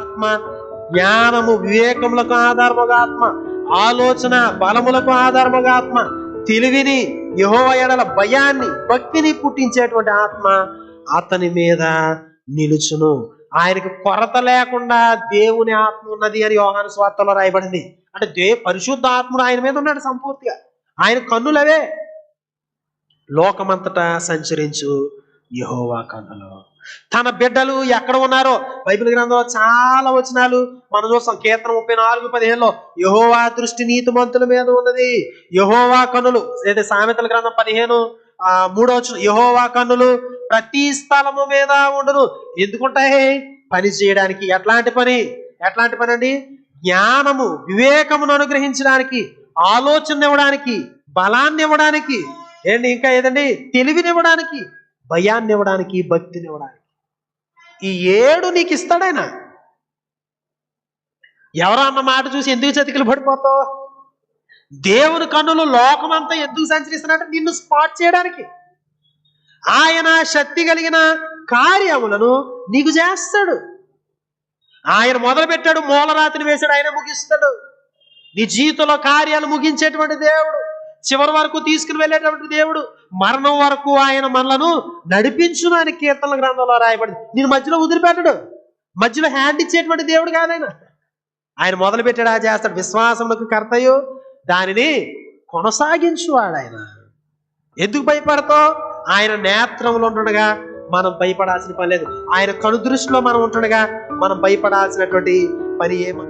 ఆత్మ జ్ఞానము వివేకములకు ఆధారముగా ఆత్మ ఆలోచన బలములకు ఆధారముగా ఆత్మ తెలివిని యహో ఎడల భయాన్ని భక్తిని పుట్టించేటువంటి ఆత్మ అతని మీద నిలుచును. ఆయనకి కొరత లేకుండా దేవుని ఆత్మ ఉన్నది అని యోహాన స్వార్థలో రాయబడింది. అంటే దే పరిశుద్ధ ఆత్ముడు ఆయన మీద ఉన్నాడు సంపూర్తిగా. ఆయన కన్నులవే. లోకమంతటా సంచరించు. యహోవా కన్నులు తన బిడ్డలు ఎక్కడ ఉన్నారో బైబిల్ గ్రంథంలో చాలా వచనాలు మనం చూస్తాం. కీర్తన ముప్పై నాలుగు పదిహేనులో యహోవా దృష్టి నీతిమంతుల మీద ఉన్నది. యహోవా కన్నులు లేదా సామెతల గ్రంథం పదిహేను ఆ మూడో వచ్చిన యహోవా కన్నులు ప్రతి స్థలము మీద ఉండును. ఎందుకుంటాయి? పని చేయడానికి. ఎట్లాంటి పని? ఎట్లాంటి పని అండి? జ్ఞానము వివేకమును అనుగ్రహించడానికి ఆలోచన ఇవ్వడానికి బలాన్ని ఇవ్వడానికి ఏంటి ఇంకా ఏదండి? తెలివినివ్వడానికి భయాన్ని ఇవ్వడానికి భక్తిని ఇవ్వడానికి ఈ ఏడు నీకు ఇస్తాడాయన ఎవరో అన్న మాట చూసి ఎందుకు చతికిలు పడిపోతావు? దేవుని కన్నులు లోకమంతా ఎందుకు సంచరిస్తున్నాడు నిన్ను స్పాట్ చేయడానికి. ఆయన శక్తి కలిగిన కార్యములను నీకు చేస్తాడు. ఆయన మొదలు పెట్టాడు మూలరాతిని వేశాడు ఆయన ముగిస్తాడు. నీ జీవితంలో కార్యాలు ముగించేటువంటి దేవుడు. చివరి వరకు తీసుకుని వెళ్ళేటటువంటి దేవుడు మరణం వరకు ఆయన మనలను నడిపించును అని కీర్తన గ్రంథంలో రాయబడింది. నేను మధ్యలో వదిలిపెట్టడు. మధ్యలో హ్యాండ్ ఇచ్చేటువంటి దేవుడు కాదాయన ఆయన. మొదలు పెట్టాడు ఆ చేస్తాడు. విశ్వాసములకు కర్తయు దానిని కొనసాగించువాడు ఆయన. ఎందుకు భయపడతావు? ఆయన నేత్రంలో ఉండగా మనం భయపడాల్సిన పని లేదు. ఆయన కనుదృష్టిలో మనం ఉంటుండగా మనం భయపడాల్సినటువంటి పని ఏమో?